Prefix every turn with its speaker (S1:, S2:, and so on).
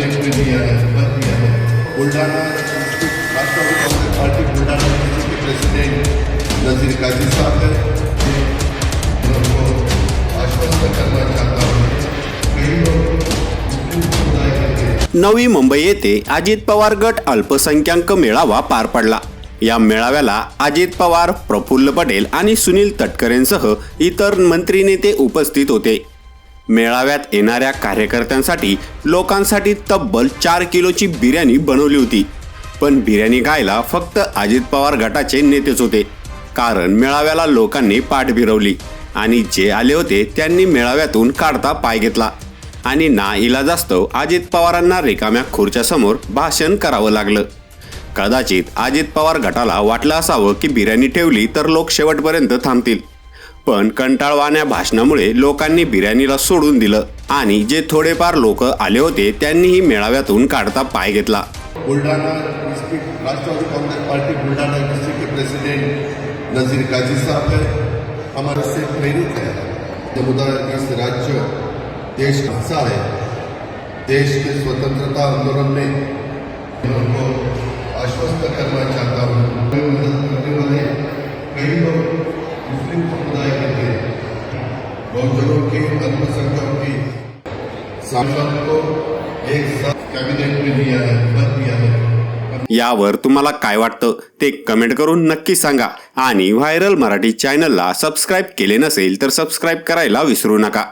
S1: Cabinet में दिया है बुलढाणा राष्ट्रवादी काँग्रेस पार्टी बुलढाणा के प्रेसिडेंट नजीर काजी साहब है मैं उनको आश्वस्त करना चाहता हूँ कई लोग
S2: नवी मुंबई येथे अजित पवार गट अल्पसंख्याक मेळावा पार पडला. या मेळाव्याला अजित पवार प्रफुल्ल पटेल आणि सुनील तटकरेंसह इतर मंत्री नेते उपस्थित होते. मेळाव्यात येणाऱ्या कार्यकर्त्यांसाठी लोकांसाठी तब्बल चार किलोची बिर्याणी बनवली होती. पण बिर्याणी खायला फक्त अजित पवार गटाचे नेतेच होते. कारण मेळाव्याला लोकांनी पाठ फिरवली आणि जे आले होते त्यांनी मेळाव्यातून काढता पाय घेतला. आणि ना इलाजास्तव अजित पवारांना रिकाम्या खुर्च्यासमोर भाषण करावं लागलं. कदाचित अजित पवार गटाला वाटलं असावं की बिर्याणी ठेवली तर लोक शेवटपर्यंत थांबतील. पण कंटाळवाण्या भाषणामुळे लोकांनी बिर्याणीला सोडून दिलं आणि जे थोडेफार लोक आले होते त्यांनीही मेळाव्यातून काढता पाय घेतला.
S1: Buldhana district Rashtravadi Congress party Buldhana district के प्रेसिडेंट नजीर काजी साहब है हमारे से प्रेरित है समुदाय इस राज्य देश का हिस्सा है देश के स्वतंत्रता आंदोलन में उनको आश्वस्त करना चाहता हूँ मदद करने वाले कई लोग मुस्लिम समुदाय बहुजनों के अल्पसंख्यकों की सांसद को एक साथ कैबिनेट में लिया है मत दिया है।
S2: यावर तुम्हाला काय वाटतं ते कमेंट करून नक्की सांगा. आणि व्हायरल मराठी चॅनलला सबस्क्राईब केले नसेल तर सबस्क्राईब करायला विसरू नका.